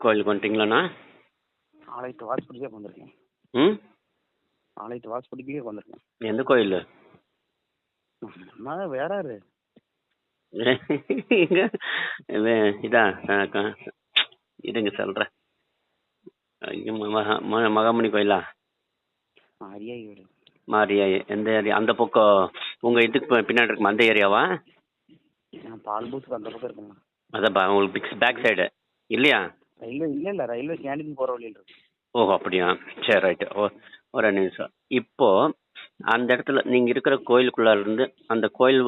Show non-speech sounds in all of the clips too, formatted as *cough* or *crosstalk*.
கோயிலுக்கு வந்துட்டீங்களாண்ணா? ஆலயத்து வாசப்படிக்கே வந்திருக்கேன். ம்? ஆலயத்து வாசப்படிக்கே வந்திருக்கேன். எந்த கோயில்? நம்ம வேற யாரு? இங்க இது இதான் அஹ், க- இருங்க சொல்கிறேன் மகாமணி கோயிலா? மாரியா எந்த ஏரியா? அந்த பக்கம் உங்கள் இதுக்கு பின்னாடி இருக்குமா அந்த ஏரியாவா? நான் பால் பூத்துக்கு அந்த பக்கம் இருக்கேன் அதான் உங்களுக்கு பிக்ஸ் பேக் சைடு. இல்லையா? ரயில்வே இல்லை இல்லை ரயில்வே ஸ்டாண்டுக்கு போகிற வழியில் இருக்கு. ஓ அப்படியா? சரி ரைட்டு. ஓ ஒரு நிமிஷம். இப்போ அந்த இடத்துல நீங்கள் இருக்கிற கோயிலுக்குள்ள இருந்து அந்த கோயில்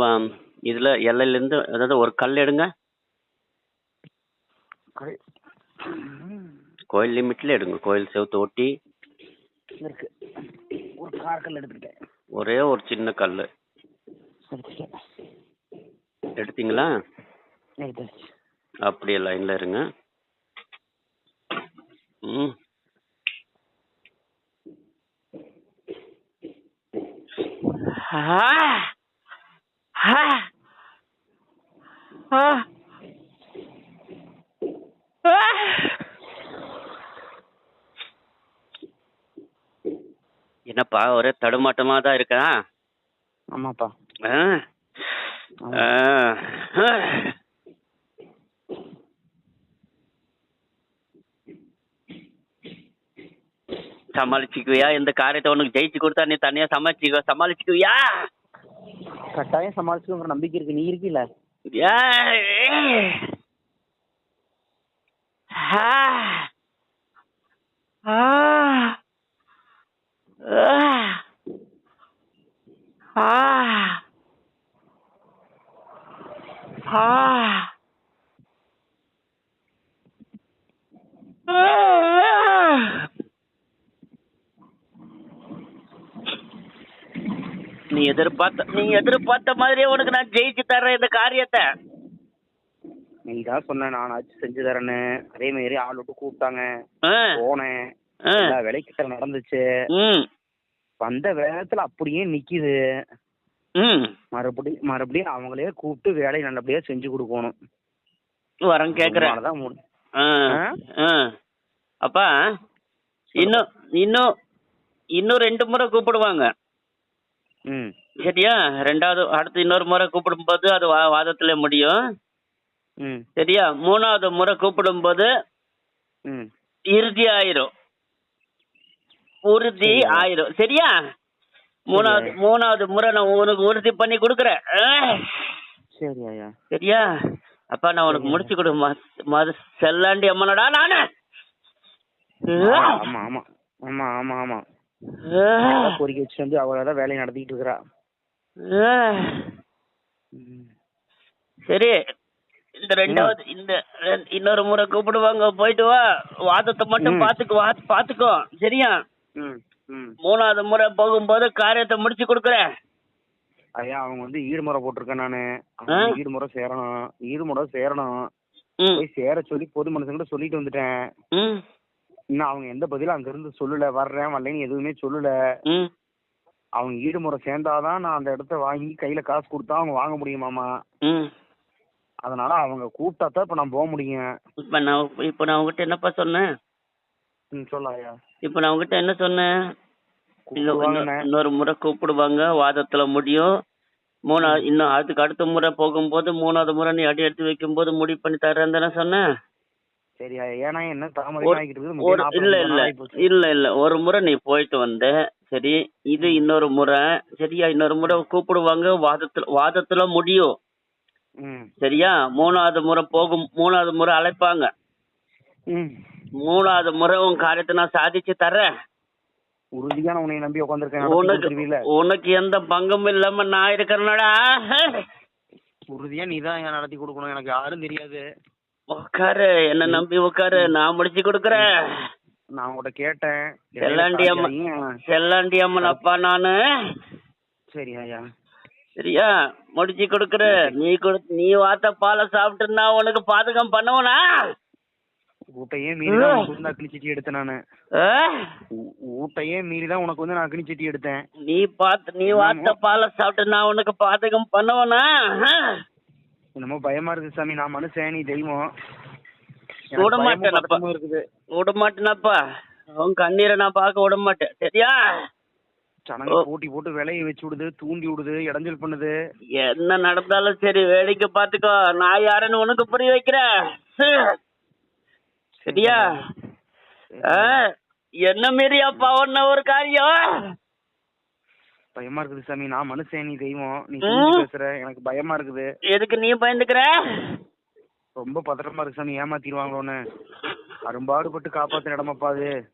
இதில் எல்லையிலேருந்து அதாவது ஒரு கல் எடுங்க. கோயில் லிமிட்ல எடுங்க. கோயில் செவுத்து ஒட்டி. இருக்கு. ஒரு கார்கல் எடுத்துக்கிட்டேன். ஒரே ஒரு சின்ன கல். எடுத்தீங்களா? அப்படியே லைனில் இருங்க. ம் என்னப்பா ஒரே தடுமாட்டமா தான் இருக்கா ஆமாப்பா. ஆ? ஆ. ஆ. சமாளிச்சுக்குவியா? இந்த காரியத்தை உனக்கு ஜெயிச்சு கொடுத்தா நீ தனியா சமாளிச்சுக்குவ சமாளிச்சுக்குவியா? கட்டாயம் சமாளிச்சுங்கிற நம்பிக்கை இருக்கு. நீ இருக்கீல ஏய். ஆ. ஆ. ஆ. ஆ. ஆ. நீ எதிர்பார்த்த நீ எதிர்பார்த்த மாதிரியே உனக்கு நான் ஜெயிச்சு தர்றேன் இந்த காரியத்தை. நீ தான் சொன்ன நானாச்சும் செஞ்சு தரேன்னு. அதே மாதிரி ஆள் விட்டு கூப்பிட்டாங்க. போனேன். வேலைக்கிட்ட நடந்துச்சு. வந்த வேகத்துல அப்படியே நிக்குது. மறுபடியும் மறுபடியும் அவங்களே கூப்பிட்டு வேலையை நல்லபடியா செஞ்சு கொடுக்கணும். வரேன் கேக்குறேன். அப்பா இன்னும் இன்னும் இன்னும் ரெண்டு முறை கூப்பிடுவாங்க. ம். சரியா? ரெண்டாவது அடுத்து இன்னொரு முறை கூப்பிடும்போது அது வா வாதத்துல முடியும். ம். சரியா? மூணாவது முறை கூப்பிடும்போது ம். இறுதி ஆயிரும். உறுதி. ஆயிரும். சரியா? மூணாவது. மூணாவது முறை நான் உனக்கு உறுதி பண்ணி கொடுக்குறேன். சரியா? அப்பா நான் உனக்கு. முடிச்சு கொடு மது செல்லாண்டி அம்மனடா நானு. ஆமா ஆமா ஆமா. ஆமா ஆமா கோரிக்கை வச்சு வந்து அவள தான் வேலையை நடத்திட்டு இருக்கிறா. சரி. இந்த ரெண்டாவது இந்த இன்னொரு முறை கூப்பிடுவாங்க. போயிட்டு வா. வாதத்தை மட்டும். பாத்துக்கோ வா- பாத்துக்கோ. சரியா? மூணாவது முறை போகும்போது காரியத்தை முடிச்சு கொடுக்குறேன். ஐயா அவங்க வந்து ஈடுமுறை போட்டிருக்கேன் நானு. ஈடுமுறை சேரணும். ஈடுமுறை சேரணும். போய் சேர சொல்லி பொது மனுஷங்கிட்ட சொல்லிட்டு வந்துட்டேன். இன்னும் அவங்க எந்த பதிலும் அங்க இருந்து சொல்லல. வர்றேன் வரலைன்னு எதுவுமே சொல்லல. அவங்க ஈடுமுறை சேர்ந்தாதான் நான் அந்த இடத்த வாங்கி கையில காசு கொடுத்தா அவங்க வாங்க முடியுமாமா ம். அதனால அவங்க கூப்பிட்டா தான் இப்ப நான் போக முடியும். இப்போ நான் இப்போ நான் உங்ககிட்ட என்னப்பா சொன்னேன்? சொல்லாயா இப்போ நான் உங்ககிட்ட என்ன சொன்னேன்? இன்னொரு முறை கூப்பிடுவாங்க வாதத்துல முடியும். மூணாவது இன்னும் அதுக்கு அடுத்த முறை போகும்போது மூணாவது முறை நீ அடி எடுத்து வைக்கும்போது முடிவு பண்ணி தரேன் தானே சொன்னேன்? சரியா ஏன்னா என்ன தாமரை இல்ல இல்ல. இல்ல இல்ல. ஒரு முறை நீ போயிட்டு வந்த சரி இது இன்னொரு முறை சரியா இன்னொரு முறை கூப்பிடுவாங்க வாதத்துல வாதத்துல முடியும். சரியா? மூணாவது முறை போகும் மூணாவது முறை அழைப்பாங்க. மூணாவது முறை உன் காரியத்தை நான் சாதிச்சு தர்றேன். உறுதியான உன்னை நம்பி உட்காந்துருக்கேன் உனக்கு உனக்கு எந்த பங்கமும் இல்லாம நான் இருக்கிறேனடா. உறுதியா நீ தான் நடத்தி கொடுக்கணும். எனக்கு யாரும் தெரியாது. உட்காரு என்ன நம்பி உட்காரு நான் முடிச்சு கொடுக்குறேன். நான் உங்கள்கிட்ட கேட்டேன். செல்லாண்டி அம்மன் செல்லாண்டி அம்மன் அப்பா நானு. சரி ஐயா. சரியா? முடிச்சு கொடுக்குற. நீ கொடு நீ வாத்த பாலை சாப்பிட்டு நான் உனக்கு பாதகம் பண்ணுவனா? ஊட்டையே மீறி தான் உனக்கு வந்து அக்னி சட்டி எடுத்தேன் நானு. ஊட்டையே மீறி தான் உனக்கு வந்து நான் அக்னி சட்டி எடுத்தேன். நீ பார்த்து நீ வாத்த பாலை சாப்பிட்டு நான் உனக்கு பாதகம் பண்ணுவனா? என்னமோ பயமா இருக்கு சாமி. நான் மனுஷன் நீ தெய்வம்? எனக்கு விட பயமும் மாட்டேனப்பா. பதட்டமும் இருக்குது. விட மாட்டேனப்பா. உன் கண்ணீரை நான் பார்க்க விட மாட்டேன். சரியா? சனங்க. போட்டி போட்டு விலையை வச்சு விடுது தூண்டி விடுது இடைஞ்சல் பண்ணுது. என்ன நடந்தாலும் சரி வேடிக்கை பார்த்துக்கோ. நான் யாருன்னு உனக்கு புரிய வைக்கிறேன். சரியா? என்ன மீறியாப்பா ஒன்ன ஒரு காரியம்? பயமா இருக்குது சாமி. நான் மனுஷன் நீ தெய்வம். நீ பேசுற. எனக்கு பயமா இருக்குது. எதுக்கு நீ பயந்துக்கிற? ரொம்ப பதட்டமா இருக்கு சாமி. ஏமாத்திடுவாங்களோன்னு அரும்பாடுபட்டு காப்பாத்துற இடமாப்பா அது.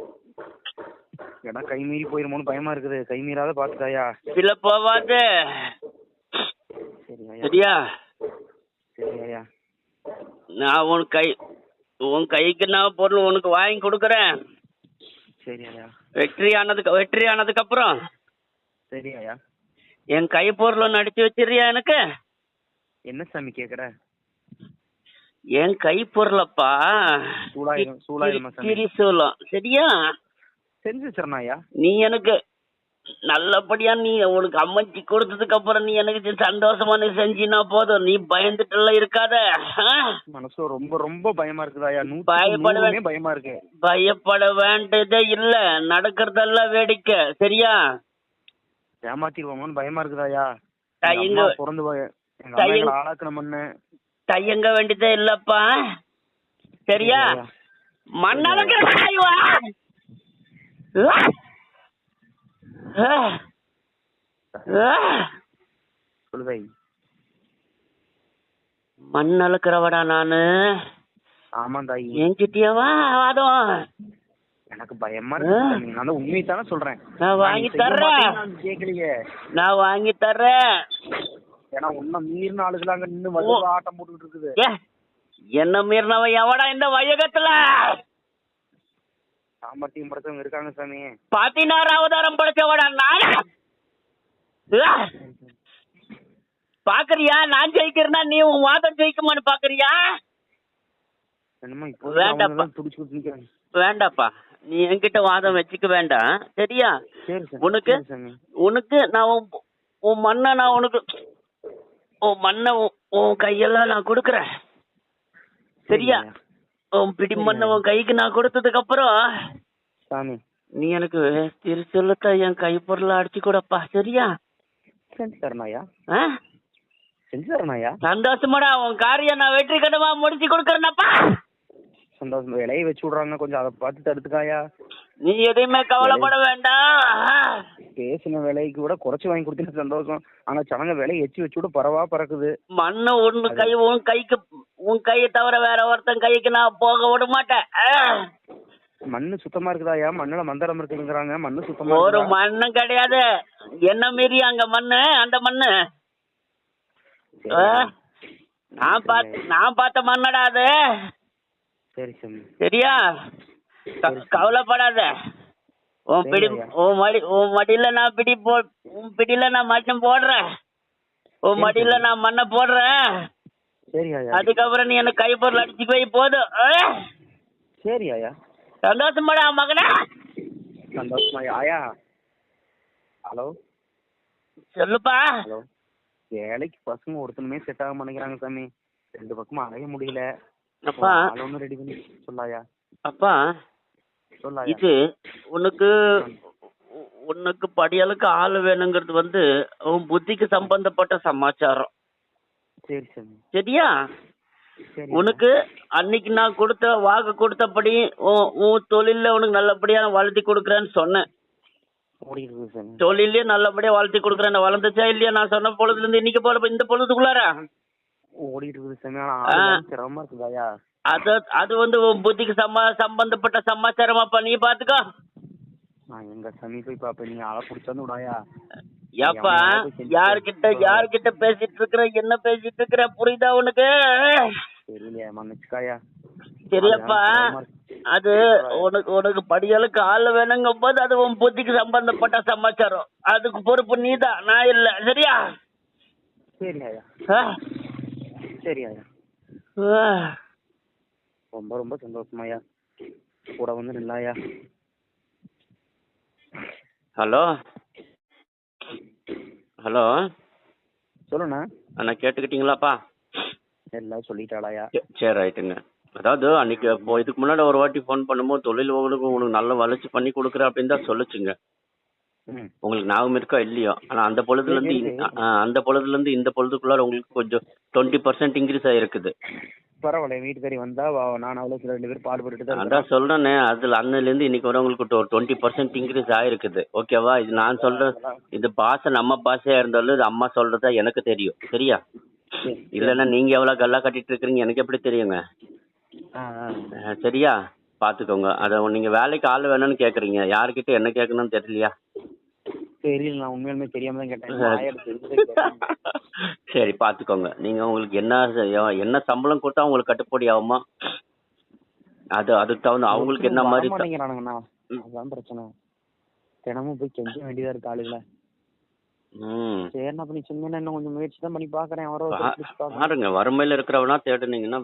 இடம் கை மீறி போயிருமோன்னு பயமா இருக்குது. கை மீறாத பாத்துக்காயா. இல்ல போவாது. சரியா? சரி ஐயா. நான் உன் கை உன் கைக்கு நான் பொருள் உனக்கு வாங்கி கொடுக்குறேன். சரி ஐயா. வெற்றி ஆனதுக்கு வெற்றி ஆனதுக்கு அப்புறம் சரி ஐயா என் கை பொருளை நடிச்சு வச்சிருறியா எனக்கு? என்ன சாமி கேக்குற? என் கை பொருளப்பா சூளாயிரம் சூளாயிரமா சாமி? திரிசூலம் சரியா? செஞ்சு வச்சிடணும் ஐயா நீ எனக்கு நல்லபடியா நீ உனக்கு அமைச்சு கொடுத்ததுக்கு அப்புறம் நீ எனக்கு சந்தோஷமா நீ செஞ்சினா போதும். நீ பயந்துட்டு இருக்காத. ஆ? மனசு ரொம்ப ரொம்ப பயமா இருக்குது ஐயா பயப்பட பயமா இருக்கு. பயப்பட வேண்டியதே இல்ல. நடக்கிறதெல்லாம் வேடிக்கை. சரியா? ஏமாத்திடுவோமோன்னு பயமா இருக்குது ஐயா? தயங்க பிறந்து எங்க ஆளாக்கணும் மண்ணு தயங்க வேண்டியதே இல்லப்பா. சரியா. மண்ணளக்கிற காய்வா சொல்லுதை மண் அளக்கிறவடா நானு. ஆமா தாயி என்கிட்டயவா வாதம் எனக்கு பயமா இருக்கு. நான் தான் உண்மையை தானே சொல்றேன். நான் வாங்கி தர்றேன். மாட்டேன்னு நான் வாங்கி தர்றேன். ஏன்னா உன்ன மீறின ஆளுகள் அங்க நின்னு வந்து ஆட்டம் போட்டுக்கிட்டு இருக்குது. என்ன மீறினவன் எவடா இந்த வையகத்துல? சாமர்த்தியம் படைச்சவங்க இருக்காங்க சாமி. பதினாறு அவதாரம் படைச்சவடா நானு? பாக்குறியா? நான் ஜெயிக்கிறேன்னா நீ உன் வாதம் ஜெயிக்குமான்னு பாக்குறியா? என்னமோ இப்போ வேண்டாப்பா. வேண்டாப்பா. நீ என்கிட்ட வாதம் வச்சுக்க வேண்டாம். சரியா? உனக்கு உனக்கு நான் உன் மண்ணை நான் உனக்கு உன் மண்ணை உன்- கையெல்லாம் நான் கொடுக்குறேன். சரியா. உன் பிடி மண்ணை உன் கைக்கு நான் கொடுத்ததுக்கு அப்புறம் சாமி. நீ எனக்கு திருச்சொல்லத்த என் கை பொருளை அடிச்சு கொடுப்பா. சரியா? செஞ்சு தரணையா சந்தோஷமாடா உன் காரியம் நான் வெற்றி கட்டமா முடிச்சு கொடுக்கறேனப்பா. சந்தோஷம். விலையை வச்சு விடுறாங்க. கொஞ்சம் அதை பார்த்து தடுத்துக்காயா? நீ எதையுமே கவலைப்பட வேண்டாம் பேசின விலைக்கு விட குறைச்சு வாங்கி கொடுத்தீங்க சந்தோஷம். ஆனா சனங்க விலையை எச்சு வச்சு விட பரவா பறக்குது. மண்ணு ஒண்ணு கை உன் கைக்கு உன் கையை தவிர வேற ஒருத்தன் கைக்கு நான் போக விட மாட்டேன். மண்ணு சுத்தமா இருக்குதாயா? மண்ணுல மந்தரம் இருக்குங்கிறாங்க மண்ணு சுத்தமா ஒரு? மண்ணும் கிடையாது. என்ன மீறி அங்க மண்ணு அந்த மண்ணு? நான் பார்த்த நான் பார்த்த மண்ணடா அது. சரி சாமி. சரியா? கவலைப்படாத. உன் பிடி. உன் மடி உன் மடியில நான் பிடி போ உன் பிடியில நான் மண்ணை போடுறேன். உன் மடியில. நான் மண்ணை போடுறேன். அதுக்கப்புறம் நீ எனக்கு கை பொருள் அடிச்சு போய் போதும்? சரி ஐயா. சந்தோஷமாடா மகனே. சந்தோஷமா ஆயா ஹலோ. சொல்லுப்பா. ஹலோ. வேலைக்கு பசங்க ஒருத்தனுமே செட் ஆக மாட்டேங்கிறாங்க சாமி. ரெண்டு பக்கமும் அலைய முடியல. அப்பா ரெடி பண்ணி சொல்லாயா? அப்பா இது உனக்கு உனக்கு படியாளுக்கு ஆள் வேணுங்கிறது வந்து உன் புத்திக்கு சம்பந்தப்பட்ட சமாச்சாரம். சரி சாமி சரியா? சரி உனக்கு அன்னைக்கு நான் கொடுத்த வாக்கு கொடுத்தபடி உன் தொழில உனக்கு நல்லபடியா வளர்த்தி கொடுக்குறேன்னு சொன்னேன். தொழிலே நல்லபடியா வளர்த்தி கொடுக்குறேன். வளர்ந்துச்சா இல்லையா? நான் சொன்ன பொழுதுல இருந்து இன்னைக்கு போல இந்த பொழுதுக்குள்ளார? ஓடிட்டு இருக்குது சாமி. ஆனா ஆ. ஆள் வந்து சிரமமா இருக்குதாயா அது அது வந்து உன் புத்திக்கு சம்ம சம்பந்தப்பட்ட சமாச்சாரமாப்பா நீ பாத்துக்கோ. நான் எங்க சாமி போய் பாப்பேன் நீ ஆளை பிடிச்சாந்து விடாயா. ஏப்பா யார்கிட்ட யார்கிட்ட பேசிட்டு இருக்கிற என்ன பேசிட்டு இருக்கிற புரியுதா உனக்கு? தெரியலையா மன்னிச்சுக்காயா. சரியப்பா அது உனக்கு உனக்கு படிகளுக்கு ஆள் வேணுங்கும் போது அது உன் புத்திக்கு சம்பந்தப்பட்ட சமாச்சாரம். அதுக்கு பொறுப்பு நீதான் நான் இல்ல. சரியா? சரி ஐயா. ஆ? சரி ஐயா. ரொம்ப ரொம்ப சந்தோஷமாயா கூட வந்து நில்லாயா ஹலோ? ஹலோ? சொல்லுண்ணா. அண்ணா கேட்டுக்கிட்டீங்களாப்பா? எல்லாம் சொல்லிட்டாளாயா சரி ரைட்டுங்க அதாவது அன்னைக்கு இப்போ இதுக்கு முன்னாடி ஒரு வாட்டி ஃபோன் பண்ணும்போது தொழில் உங்களுக்கு உங்களுக்கு நல்ல வளர்ச்சி பண்ணி கொடுக்குறேன் அப்படின்னு தான் சொல்லுச்சுங்க. உங்களுக்கு ஞாபகம் இருக்கோ? இல்லையோ? ஆனா அந்த பொழுதுல இருந்து அந்த பொழுதுல இருந்து இந்த பொழுதுக்குள்ளார உங்களுக்கு கொஞ்சம் டுவெண்ட்டி பர்சன்ட் இன்க்ரீஸ் ஆயிருக்குது. பரவாயில்ல வீட்டுக்காரி வந்தா நான் அவ்வளோ சில ரெண்டு பேரும் தான் இருக்கோம். அதான் சொல்றேனே அதுல அன்னில இருந்து இன்னைக்கு வரை உங்களுக்கு டுவெண்ட்டி பர்சன்ட் இன்க்ரீஸ் ஆயிருக்குது. ஓகேவா? இது நான் சொல்றேன் இது பாஷை நம்ம பாஷையா இருந்தாலும் இது அம்மா சொல்றதா எனக்கு தெரியும். சரியா? சரி. இல்லைன்னா நீங்க எவ்வளவு கல்லா கட்டிட்டு இருக்கிறீங்க எனக்கு எப்படி தெரியுங்க? சரியா? பாத்துக்கோங்க அத நீங்க வேலைக்கு ஆள் வேணும்னு கேக்குறீங்க. யாருக்கிட்ட என்ன கேட்கணும்னு தெரியலையா? தெரியல நான் உண்மையாலுமே தெரியாம தான் கேட்டேன். சரி. *laughs* பாத்துக்கோங்க. நீங்க உங்களுக்கு என்ன என்ன சம்பளம் கொடுத்தா உங்களுக்கு கட்டுப்படி ஆகுமா? அது அதுக்கு தகுந்த அவங்களுக்கு என்ன மாதிரி அதான் பிரச்சனை. தினமும் போய் கெஞ்ச வேண்டியதா இருக்கு ஆளுங்கள ம். சரிண்ணா நீ சொன்னீங்கன்னா இன்னும் கொஞ்சம் முயற்சி தான் பண்ணி பாக்குறேன். வர பாருங்க வறுமையில இருக்கிறவனா தேடுனீங்கன்னா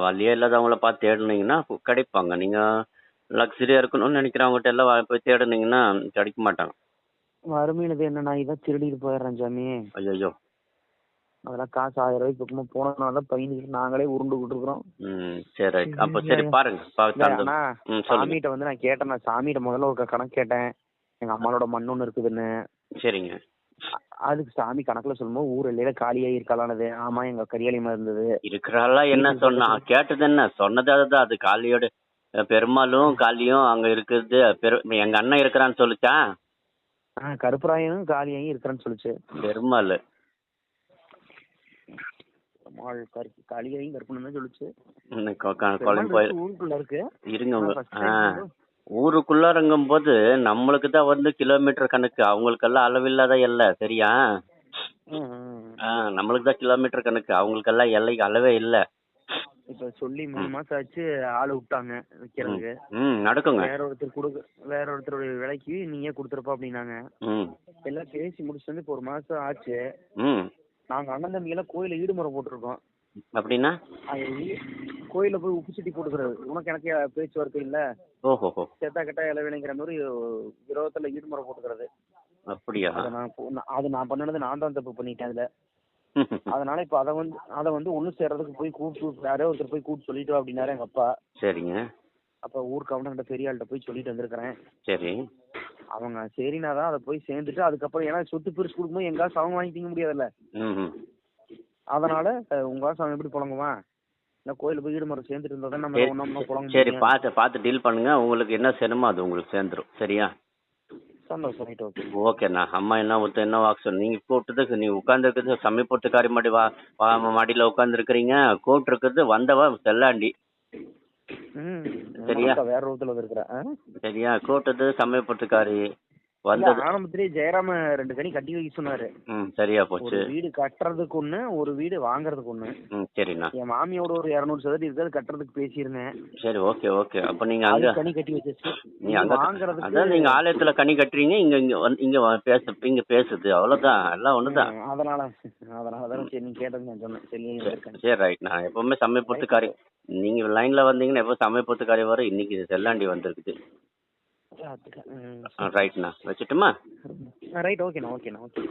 வழியே இல்லாதவங்கள பார்த்து தேடுனீங்கன்னா கிடைப்பாங்க. நீங்க லக்ஸரியா இருக்கணும்னு நினைக்கிறவங்ககிட்ட எல்லாம் போய் தேடுனீங்கன்னா கிடைக்க மாட்டாங்க. வறுமையினது என்னண்ணா இதான் திருடிட்டு போயிடுறேன் சாமி. ஐயோ அதெல்லாம் காசு ஆயிரம் ரூபாய்க்கு பக்கமா போனதுனால பையனுக்கு நாங்களே உருண்டுகிட்டு இருக்கிறோம் சரி அப்போ சரி பாருங்க. சாமிகிட்ட வந்து நான் கேட்டேன் நான் சாமிகிட்ட முதல்ல ஒரு கணக்கு கேட்டேன். எங்க அம்மாவோட மண் ஒண்ணு இருக்குதுன்னு. சரிங்க. அதுக்கு சாமி கணக்குல சொல்லும்போது ஊர் எல்லையில காலியா இருக்காளானது. ஆமா எங்க கரியாளிமா இருந்தது. இருக்கிறாளா என்ன சொன்னா? கேட்டது என்ன? சொன்னது அதுதான். அது காளியோட அஹ், பெருமாளும் காளியும் அங்க இருக்குது பெரு எங்க அண்ணன் இருக்கிறான்னு சொல்லுச்சா? ஆஹ் கருப்பராயனும் காலியாயும் இருக்கிறேன்னு சொல்லுச்சு. பெருமாள். பெருமாள் கரு காளியாயும் கருப்பணும் தான் சொல்லுச்சு. குழம்பு போய் இருக்கு, ஊருக்குள்ள இருக்கு. இருங்க உங்க ஆ. ஊருக்குள்ளாரங்கும் போது நம்மளுக்கு தான் வந்து கிலோமீட்டர் கணக்கு. அவங்களுக்கெல்லாம் அளவில்லாத எல்லை சரியா. ஆ நம்மளுக்கு தான் கிலோமீட்டர் கணக்கு. அவங்களுக்கெல்லாம் எல்லைக்கு அளவே இல்லை. இப்ப சொல்லி மூணு மாசம் ஆச்சு ஆளு விட்டாங்க விக்கிறதுக்கு. நடக்குங்க. வேற ஒருத்தர் கொடுக்க வேற ஒருத்தருடைய விலைக்கு நீயே கொடுத்துருப்பா அப்படின்னாங்க. எல்லாம் பேசி முடிச்சுட்டு வந்து இப்போ ஒரு மாசம் ஆச்சு. நாங்க அண்ணன் தம்பி எல்லாம் கோயில ஈடுமுறை போட்டிருக்கோம். அப்படின்னா? கோயில்ல போய் உப்பு சட்டி போட்டுக்கிறது. உனக்கு எனக்கு பேச்சுவார்த்தை இல்ல. ஓஹோஹோ செத்தா கெட்டா இளவேலைங்கிற மாதிரி விரோதத்துல ஈடுமுறை போட்டுக்கிறது. அப்படியா? அதை நான் அது நான் பண்ணது நான் தான் தப்பு பண்ணிட்டேன் அதுல. *laughs* அதனால இப்ப அதை வந்து அதை வந்து ஒண்ணு சேர்றதுக்கு போய் கூப்பிட்டு யாரோ ஒருத்தர் போய் கூப்பிட்டு சொல்லிட்டு அப்படின்னாரு எங்க அப்பா. சரிங்க. அப்ப ஊர் கவுண்டர்கிட்ட பெரிய ஆள்கிட்ட போய் சொல்லிட்டு வந்திருக்கிறேன். சரி. அவங்க சரினா தான் அதை போய் சேர்ந்துட்டு அதுக்கப்புறம் ஏன்னா சொத்து பிரிச்சு கொடுக்கும்போது எங்க காசு அவங்க வாங்கி திங்க முடியாதுல்ல அதனால உங்க காசு அவன் எப்படி புழங்குவான் இல்ல கோயில போய் ஈடுமுறை சேர்ந்துட்டு இருந்தா தான் நம்ம. ஒண்ணா புழங்க சரி. பார்த்து பார்த்து டீல் பண்ணுங்க. உங்களுக்கு என்ன செய்யணுமோ அது உங்களுக்கு சேர்ந்துரும். சரியா? சந்தோஷம் ரைட் ஓகே ஓகேண்ணா அம்மா என்ன ஒருத்தர் என்ன வாக்கு சொல்லு நீங்கள் கூப்பிட்டதுக்கு நீ உட்காந்துருக்குது சமய போட்டுக்காரி மாடி வா வா மாடியில் உட்காந்துருக்கிறீங்க கூப்பிட்டுருக்குது வந்தவ செல்லாண்டி. சரியா? வேற ஒருத்தர் இருக்கிறேன் சரியா? கூப்பிட்டது சமய வந்தது. ஆரம்பத்திலேயே ஜெயராம ரெண்டு கனி கட்டி வைக்க சொன்னாரு. ம் சரியா ஒரு போச்சு வீடு கட்டுறதுக்கு ஒண்ணு ஒரு வீடு வாங்குறதுக்கு ஒண்ணு. சரிண்ணா. என் மாமியோட ஒரு இரநூறு சதவீதம் இருக்குது கட்டுறதுக்கு பேசியிருந்தேன். சரி ஓகே ஓகே. அப்போ நீங்கள் அது அங்கே கனி கட்டி வச்சிருச்சு. நீ அங்கே வாங்குறதுக்கு அதான் நீங்கள் ஆலயத்தில் கனி கட்டுறீங்க இங்கே இங்கே வந்து இங்கே பேச இங்கே பேசுது அவ்வளோதான் எல்லாம் ஒன்று தான் ம், அதனால அதனால தான் சரி நீ கேட்டது நான் சொன்னேன். சரி சரி ரைட் நான் எப்பவுமே சமய பொத்துக்காரி நீங்க லைன்ல வந்தீங்கன்னா எப்போ சமய பொத்துக்காரி வரும். இன்னைக்கு செல்லாண்டி வந்திருக்குது. ரைட்ண்ணா வச்சுட்டுமா? ரைட் ஓகேண்ணா ஓகேண்ணா ஓகே.